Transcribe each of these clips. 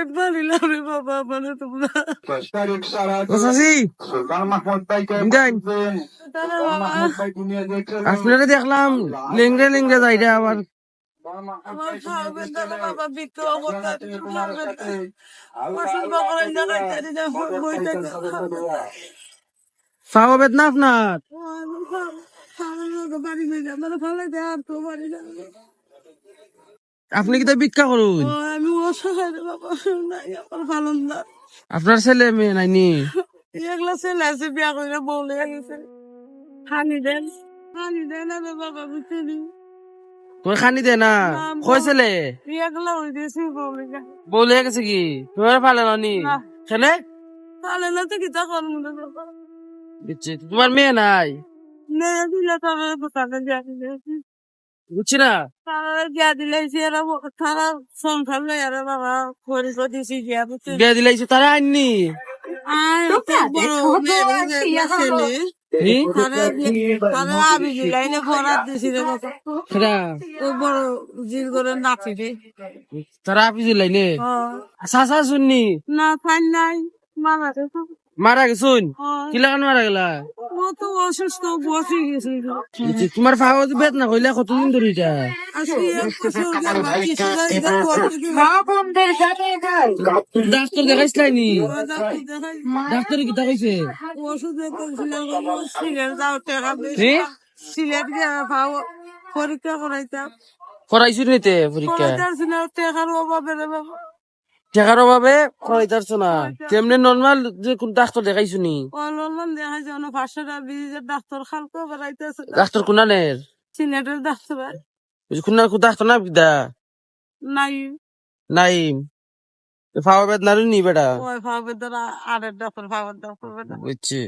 আমার পারিলাম রে বাবা মানে তোমরা। আপনারা দেখলাম লেংড়ে লেংড়ে যাইরা আবার। আমার খাওয়াবে তারা বাবা বিক্রি অবস্থা খাওয়াবে ওষুধ বাকরের জায়গায় তারি না বই থেকে পাওয়া বেদনা আপনার। বাড়ি মেয়ে আমার ভালো দেয় আর তো বাড়ি না আপনি কি তো ভিক্ষা করুন? আমি অসহায় বাবা নাই আমার ভালো না। আপনার ছেলে মেয়ে নাইনি এগুলা ছেলে আছে বিয়া করে বউ লেগে গেছে। হানি দেন হানি দেন আরে বাবা বুঝলি তোর খানি দে না? ছেলে? বলে গেছে কি? না। ছেলে? তাহলে না তো কিতা করব না বাবা। বুঝছি তোমার মেয়ে নাই? মেয়ে দিলে দিয়া বুঝছি না? তারা দিয়া দিলে এরা তারা সংসার লই আরে বাবা করে দিছি দিয়া বুঝছি বিয়া দিলাইছে তারা আননি? তারা আপি দিলাইনে ও, চাচা শুননি। না ফাইন নাই। মারা মারা গেছুন? কি লাগান মারা গেলা? ও তো অসুস্থ বসে গেছে। বুঝছি, তোমার ফাওয়া বেদ না কইলা কতদিন ধরে এটা এটা করতে দিবে। ডাক্তার ও ডাক্তার কি দেখাইছে। ওষুধ সিলেট? সিলেট গিয়ে পরীক্ষা করাইতাম করাইছো নিতে পরীক্ষা করাইতে না টাকার অভাবে বাবা টাকার অভাবে করাইতারছো না? তেমনি নর্মাল যে কোন ডাক্তার দেখাইছো নি? পাঁচশো টাকা ডাক্তার খালকে বেড়াইতেছে ডাক্তার কোনানের? ডাক্তার কোনার কোন ডাক্তার না বিদা নাই নাই ফাওয়া বেদ না নি বেটা? ওই ভাবে তারা আরের ডাক্তার ভাবের ডাক্তার বেটা বুঝছি।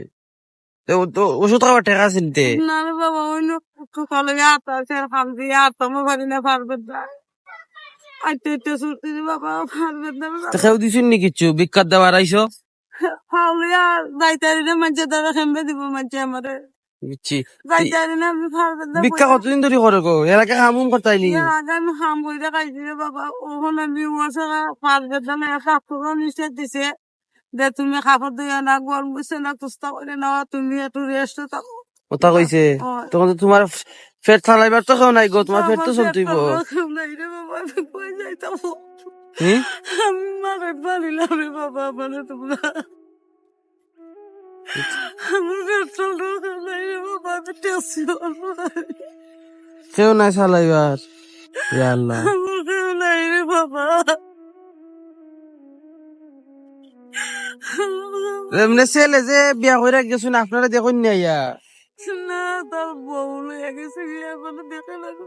তো তো ওষুধ খাবার টাকা আছে নিতে না রে বাবা দিয়ে মো পারি না পারবে না। কেউ দিছুন নি বিখ্যাত দেওয়ার আইসো না আমি পারবে না ভিক্ষা কতদিন ধরে করে গো? এলাকা কামুম করতাইনি। আমি খাম বইটা খাইছি বাবা ওখানে আমি ওয়াশারা পারবে না কাপড় নিষেধ দিছে। যে তুমি কাপড় দিয়ে না গরম বুঝছে না করে তুমি একটু রেস্ট থাকো। কথা কইছে? হয়। তখন তো তোমার ফেট চালাইবার তো কেউ নাই গো তোমার ফেট তো রে আমি মারে পারিলাম রে বাবা মানে তোমরা। কেউ নাই চালাইবার আল্লাহ। আমার কেউ নাই রে বাবা। এমনি ছেলে যে বিয়া করে গেছুন আপনারা দেখুন না ইয়া। না তার বউ লইয়া গেছে মানে দেখে লাগো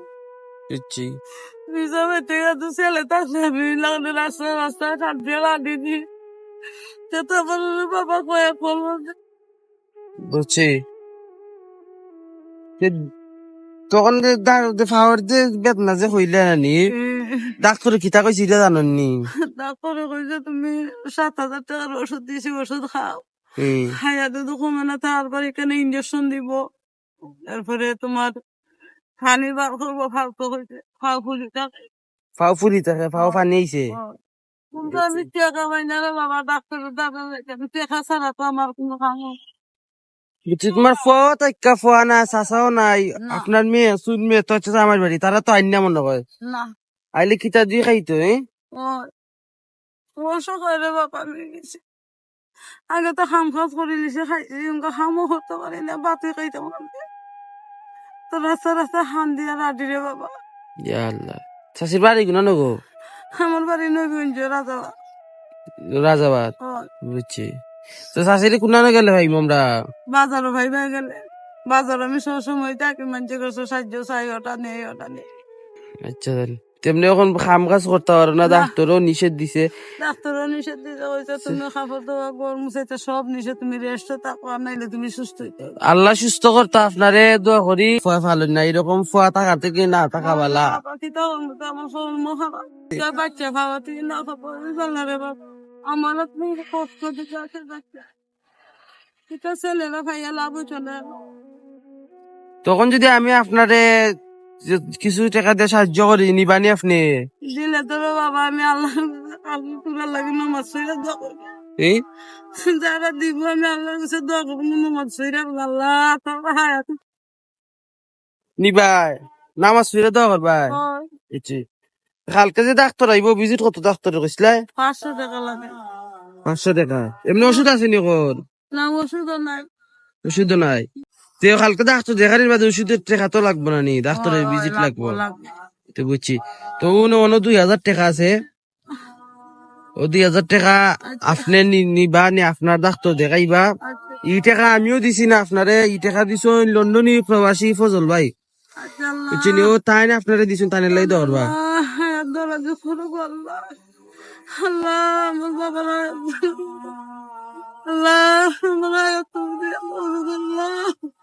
ছেলে আমি লাগলে রাস্তা রাস্তা কাটিয়ে লাগিনি তো আমার বাবা কয়ে বুঝছি তখন ফাওয়ার যে বেদনা যে হইলে ডাক্তার কিতা কইছি এটা জাননি তারপরে কইছে তুমি সাত হাজার টাকার ওষুধ দিয়েছি ওষুধ খাও। হুম খাইয়াতে তো কমে না তারপর এখানে ইঞ্জেকশন দিব। তারপরে তোমার পানি বার করব ফাউ ফুলি থাকে। ফাও ফুলি থাকে ফাও পানি আইছে কিন্তু আমি টাকা পাই না রে বাবা ডাক্তারের দাদা টাকা ছাড়া তো আমার কোনো কাম বুঝছি তোমার ফোয়া তো ফোয়া না চাচাও নাই আপনার মেয়ে সুদ মেয়ে তো হচ্ছে আমার বাড়ি তারা তো আইন না মনে হয়। না। আইলে কিতা দিয়ে খাইতো হ্যাঁ ও ও সকালে বাবা আমি গেছি। আগে তো হাম খাস করে দিছে খাইছি হামও হতে পারি না বাতি খাইতে পারি তো রাস্তা রাস্তা হান দিয়া রাডি রে বাবা। ইয়া আল্লাহ। বাড়ি গুনা নগো? আমার বাড়ি রাজাবাদ রাজাবাদ বুঝছি। তো চাষির কুনা না গেলে ভাই আমরা বাজারও ভাই ভাই গেলে। বাজার আমি সব সময় থাকি মানুষের কাছে সাহায্য চাই ওটা নেই ওটা নেই। আচ্ছা তাহলে। তেমনি এখন কাম কাজ করতে পারো না ডাক্তারও নিষেধ দিছে। ডাক্তারও নিষেধ দিতে হয়েছে তুমি খাবার দাবার গরম মুছাইতে সব নিষেধ তুমি রেস্ট থাকো আর নাইলে তুমি সুস্থ হইতে আল্লাহ সুস্থ করতে আপনারে দোয়া করি ফুয়া না এরকম ফুয়া থাকা থেকে না থাকা বালা। বাচ্চা খাওয়া না খাব রে আমার তুমি কষ্ট দিতে আছে বাচ্চা। এটা ছেলেরা খাইয়া লাভ চলে। তখন যদি আমি আপনারে কিছু টাকা দিয়ে সাহায্য করি নিবানি আপনি? দিলে তো বাবা আমি আল্লাহ লাগে নমাজ সইরা দোয়া করব যারা দিব আমি আল্লাহর কাছে দোয়া করব নমাজ সইরা আল্লাহ হায়াত। নিবাই নামাজ করবাই ইচ্ছি। কালকে যে ডাক্তার আইব ভিজিট কত ডাক্তার কইসলাই পাঁচশো টাকা লাগে। পাঁচশো টাকা। এমনি ওষুধ আছে নি কোন না ওষুধ নাই। ওষুধ নাই? তে কালকে ডাক্তার দেখারির বাদে ওষুধের টাকা তো লাগবে না নি ডাক্তারের ভিজিট লাগবো তো বুঝছি। তো উনি অন্য দুই হাজার টাকা আছে। ও দুই হাজার টাকা আপনি নি- নিবা নি আপনার ডাক্তার দেখাইবা। আচ্ছা। ই টাকা আমিও দিছি না আপনারে ই টাকা দিছ লন্ডনী প্রবাসী ফজল ভাই। আচ্ছা বুঝছেন ও তাই না আপনারে দিছেন তাই লাই ধরবা আল্লাহ আল্লাহ।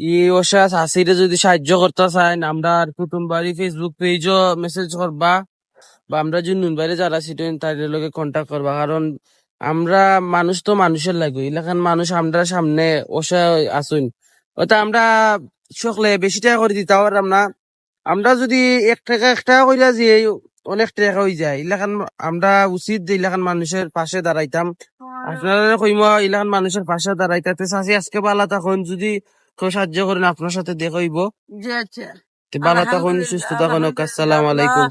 ই ওষা চাষিরে যদি সাহায্য করতে চান আমরা কুটুম বাড়ি ফেসবুক পেজও মেসেজ করবা বা আমরা যে নুন বাইরে যারা সিটেন তাদের লগে কন্ট্যাক্ট করবা কারণ আমরা মানুষ তো মানুষের লাগবে এলাকার মানুষ আমরা সামনে ওষা আসুন ওটা আমরা সকলে বেশি টাকা করে দিতে পারলাম না। আমরা যদি এক টাকা এক টাকা কইরা যে অনেক টাকা হয়ে যায় এলাকান আমরা উচিত যে এলাকান মানুষের পাশে দাঁড়াইতাম। আপনারা কইম এলাকান মানুষের পাশে দাঁড়াইতাতে চাষি আজকে বালা তখন যদি সাহায্য করেন আপনার সাথে দেখা হইব। ভালো থাকুন সুস্থ থাকুন আসসালাম আলাইকুম।